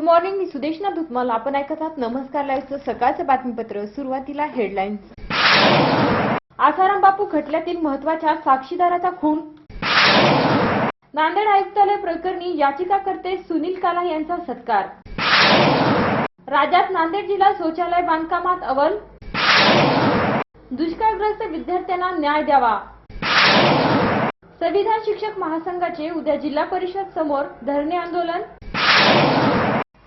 Good morning मी सुदेशना धुतमाल. आपण ऐकत आहात नमस्कार लाईव्हचं सकाळचं बातमीपत्र. सुरुवातीला हेडलाईन्स आसाराम बापू खटल्यातील महत्त्वाच्या साक्षीदाराचा खून. नांदेड आयुक्तालय प्रकरणी याचिकाकर्ते सुनील काला यांचा सत्कार. राज्यात नांदेड जिल्हा शौचालय बांधकामात अव्वल. दुष्काळग्रस्त विद्यार्थ्यांना न्याय द्यावा. संविधान शिक्षक महासंघाचे उद्या जिल्हा परिषद समोर धरणे आंदोलन.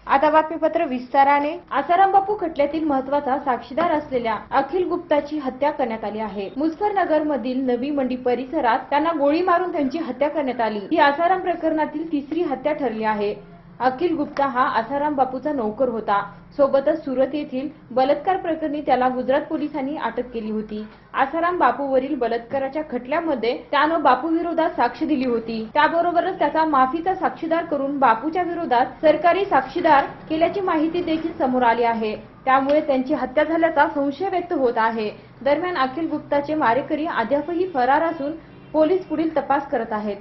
आता बातमीपत्र विस्ताराने आसाराम बापू खटल्यातील महत्त्वाचा साक्षीदार असलेल्या अखिल गुप्ताची हत्या करण्यात आली आहे. मुझफ्फरनगर मधील नवी मंडी परिसरात त्यांना गोळी मारून त्यांची हत्या करण्यात आली. ही आसाराम प्रकरणातील तिसरी हत्या ठरली आहे. अखिल गुप्ता हा आसाराम बापूचा नोकर होता. सोबतच सुरत येथील बलात्कार प्रकरणी त्याला गुजरात पोलिसांनी अटक केली होती. आसाराम बापूवरील बलात्काराच्या खटल्यामध्ये त्यानं बापू विरोधात साक्ष दिली होती. त्याबरोबरच त्याचा माफीचा साक्षीदार करून बापूच्या विरोधात सरकारी साक्षीदार केल्याची माहिती देखील समोर आली आहे. त्यामुळे त्यांची हत्या झाल्याचा संशय व्यक्त होत आहे. दरम्यान अखिल गुप्ताचे मारेकरी अद्यापही फरार असून पोलीस पुढील तपास करत आहेत.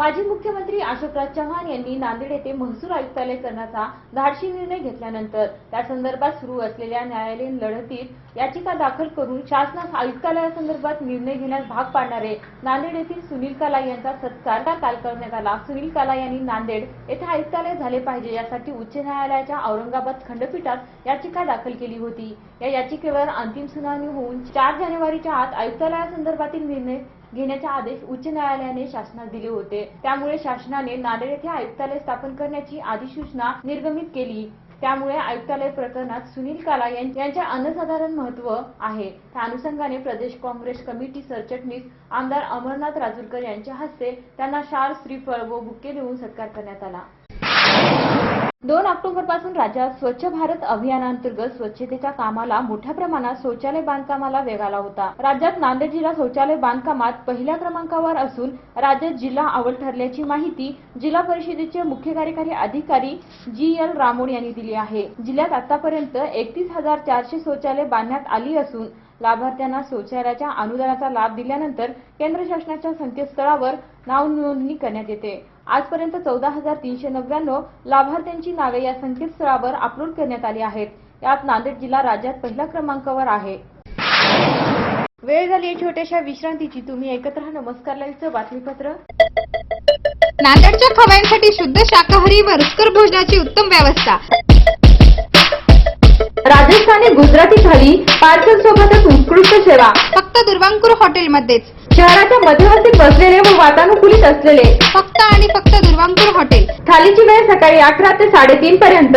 माजी मुख्यमंत्री अशोकराज चव्हाण यांनी नांदेड येथे महसूल आयुक्तालय करण्याचा धाडशी निर्णय घेतल्यानंतर त्या संदर्भात सुरू असलेल्या न्यायालयीन लढतीत याचिका दाखल करून शासनास आयुक्तालयासंदर्भात निर्णय घेण्यास भाग पाडणारे नांदेड येथील सुनील काला यांचा सत्कार काल करण्यात आला. सुनील काला यांनी नांदेड येथे आयुक्तालय झाले पाहिजे यासाठी उच्च न्यायालयाच्या औरंगाबाद खंडपीठात याचिका दाखल केली होती. या याचिकेवर अंतिम सुनावणी होऊन चार जानेवारीच्या आत आयुक्तालयासंदर्भातील निर्णय घेण्याचे आदेश उच्च न्यायालयाने शासनास दिले होते. त्यामुळे शासनाने नांदेड येथे आयुक्तालय स्थापन करण्याची अधिसूचना निर्गमित केली. त्यामुळे आयुक्तालय प्रकरणात सुनील काला यां- यांच्या अनसाधारण महत्त्व आहे. त्या अनुषंगाने प्रदेश काँग्रेस कमिटी सरचिटणीस आमदार अमरनाथ राजूरकर यांच्या हस्ते त्यांना शाल श्रीफळ व बुके देऊन सत्कार करण्यात आला. दोन ऑक्टोबरपासून राज्यात स्वच्छ भारत अभियानांतर्गत स्वच्छतेच्या कामाला मोठ्या प्रमाणात शौचालय बांधकामाला वेग आला होता. राज्यात नांदेड जिल्हा शौचालय बांधकामात पहिल्या क्रमांकावर असून राज्यात जिल्हा अव्वल ठरल्याची माहिती जिल्हा परिषदेचे मुख्य कार्यकारी अधिकारी जी एल रामोड यांनी दिली आहे. जिल्ह्यात आतापर्यंत एकतीस हजार चारशे शौचालय बांधण्यात आली असून लाभार्थ्यांना शौचालयाच्या अनुदानाचा लाभ दिल्यानंतर केंद्र शासनाच्या संकेतस्थळावर नाव नोंदणी करण्यात येते. आजपर्यंत चौदा हजार तीनशे नव्याण्णव लाभार्थ्यांची नावे या संकेतस्थळावर अपलोड करण्यात आली आहेत. यात नांदेड जिल्हा राज्यात पहिल्या क्रमांकावर आहे. वेळ झाली छोट्याशा विश्रांतीची. तुम्ही ऐकत राहा नमस्कार लाईव्हचं बातमीपत्र. नांदेडच्या खवयांसाठी शुद्ध शाकाहारी व रुचकर भोजनाची उत्तम व्यवस्था. राजस्थानी गुजराती थाली पार्सल सोबतच उत्कृष्ट सेवा. फक्त दुर्वांकुर हॉटेलमध्येच. शहराच्या मध्यवर्ती बसलेले व वातानुकूलित असलेले. फक्त आणि फक्त दुर्वांकुर हॉटेल. थालीची वेळ सकाळी अकरा ते साडेतीन पर्यंत.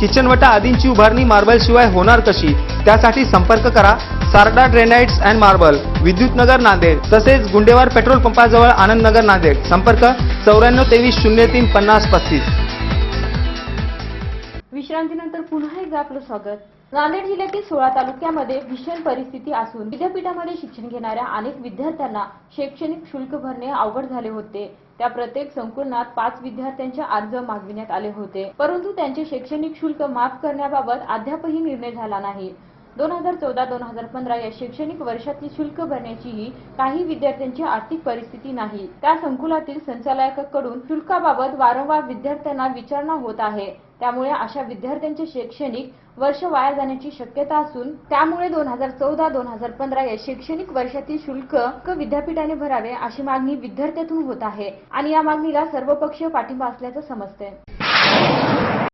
किचनवटा आदींची उभारणी मार्बल शिवाय होणार कशी? त्यासाठी संपर्क करा. Sarda granites and marble Vidyutnagar Nanded तसेच गुंडेवार पेट्रोल पंपाजवळ आनंदनगर नांदेड. संपर्क चौऱ्याण्णव तेवीस शून्य तीन पन्नास पस्तीस. विश्रांतीनंतर पुन्हा एकदा आपलं स्वागत. नांदेड जिल्ह्यातील सोळा तालुक्यामध्ये भीषण परिस्थिती असून विद्यापीठामध्ये शिक्षण घेणाऱ्या अनेक विद्यार्थ्यांना शैक्षणिक शुल्क भरणे अवघड झाले होते. त्या प्रत्येक संकुलनात पाच विद्यार्थ्यांचे अर्ज मागविण्यात आले होते. परंतु त्यांचे शैक्षणिक शुल्क माफ करण्याबाबत अद्यापही निर्णय झाला नाही. दोन हजार चौदा दोन हजार पंधरा या शैक्षणिक वर्षातील शुल्क भरण्याचीही काही विद्यार्थ्यांची आर्थिक परिस्थिती नाही. त्या संकुलातील संचालकाकडून शुल्काबाबत वारंवार विद्यार्थ्यांना विचारणा होत आहे. त्यामुळे अशा विद्यार्थ्यांचे शैक्षणिक वर्ष वाया जाण्याची शक्यता असून त्यामुळे दोन हजार चौदा दोन हजार पंधरा या शैक्षणिक वर्षातील शुल्क क विद्यापीठाने भरावे अशी मागणी विद्यार्थ्यातून होत आहे आणि या मागणीला सर्वपक्षीय पाठिंबा असल्याचं समजते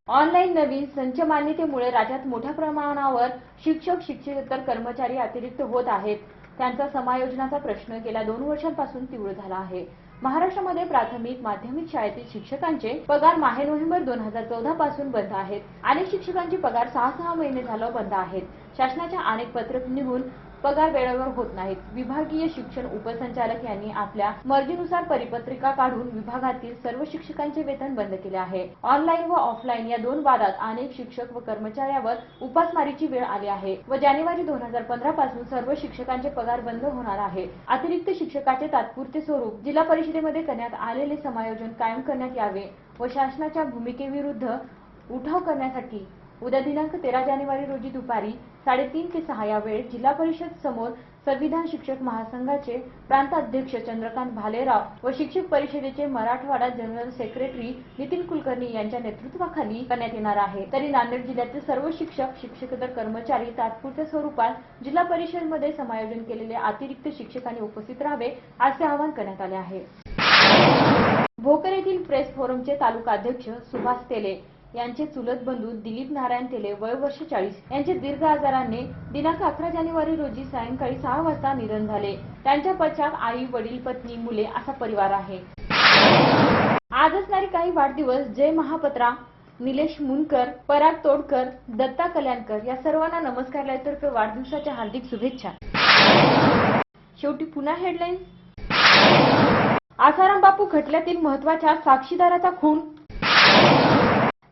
ऑनलाईन नवीन संच मान्यतेमुळे राज्यात मोठ्या प्रमाणावर शिक्षक शिक्षकेतर कर्मचारी अतिरिक्त होत आहेत. त्यांचा समायोजनाचा प्रश्न गेल्या दोन वर्षांपासून तीव्र झाला आहे. महाराष्ट्रामध्ये प्राथमिक माध्यमिक शाळेतील शिक्षकांचे पगार माहे नोव्हेंबर दोन हजार चौदा पासून बंद आहेत. अनेक शिक्षकांचे पगार सहा सहा महिने झालं बंद आहेत. शासनाच्या अनेक पत्रक निघून पगार वेळेवर होत नाहीत. विभागीय शिक्षण उपसंचालक यांनी आपल्या मर्जीनुसार परिपत्रिका काढून विभागातील सर्व शिक्षकांचे वेतन बंद केले आहे. ऑनलाईन व ऑफलाईन या दोन वादात अनेक शिक्षक व कर्मचाऱ्यावर उपासमारीची वेळ आली आहे व जानेवारी दोन हजार पंधरा पासून सर्व शिक्षकांचे पगार बंद होणार आहे. अतिरिक्त शिक्षकाचे तात्पुरते स्वरूप जिल्हा परिषदेमध्ये करण्यात आलेले समायोजन कायम करण्यात यावे व शासनाच्या भूमिकेविरुद्ध उठाव करण्यासाठी उद्या दिनांक तेरा जानेवारी रोजी दुपारी साडेतीन ते सहा या वेळेत जिल्हा परिषद समोर संविधान शिक्षक महासंघाचे प्रांत अध्यक्ष चंद्रकांत भालेराव व शिक्षक परिषदेचे मराठवाडा जनरल सेक्रेटरी नितीन कुलकर्णी यांच्या नेतृत्वाखाली करण्यात येणार आहे. तरी नांदेड जिल्ह्यातील सर्व शिक्षक शिक्षकेतर कर्मचारी तात्पुरत्या स्वरूपात जिल्हा परिषदमध्ये समायोजन केलेले अतिरिक्त शिक्षकांनी उपस्थित राहावे असे आवाहन करण्यात आले आहे. भोकर येथील प्रेस फोरमचे तालुका अध्यक्ष सुभाष तेले यांचे चुलत बंधू दिलीप नारायण तेले वय वर्ष चाळीस. यांचे दीर्घ आजाराने दिनांक अकरा जानेवारी रोजी सायंकाळी सहा वाजता निधन झाले. त्यांच्या पश्चात आई वडील पत्नी मुले असा परिवार आहे. आज असणारे काही वाढदिवस जय महापत्रा निलेश मुनकर पराग तोडकर दत्ता कल्याणकर या सर्वांना नमस्कार नमस्कारलातर्फे वाढदिवसाच्या हार्दिक शुभेच्छा. शेवटी पुन्हा हेडलाईन्स आसाराम बापू खटल्यातील महत्त्वाच्या साक्षीदाराचा खून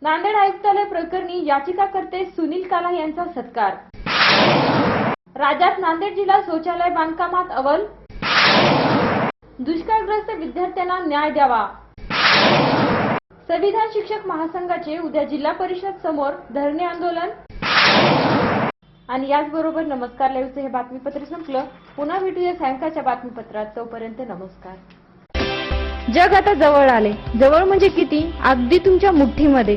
नांदेड आयुक्तालय प्रकरणी याचिकाकर्ते सुनील काला यांचा सत्कार. राज्यात नांदेड जिल्हा शौचालय बांधकामात अव्वल. दुष्काळग्रस्त विद्यार्थ्यांना न्याय द्यावा. संविधान शिक्षक महासंघाचे उद्या जिल्हा परिषद समोर धरणे आंदोलन. आणि याचबरोबर नमस्कार लाईव्हचं हे बातमीपत्र संपलं. पुन्हा भेटूया सायंकाळच्या बातमीपत्रात. तोपर्यंत नमस्कार. जग आता जवळ आले. जवळ म्हणजे किती? अगदी तुमच्या मुठ्ठीमध्ये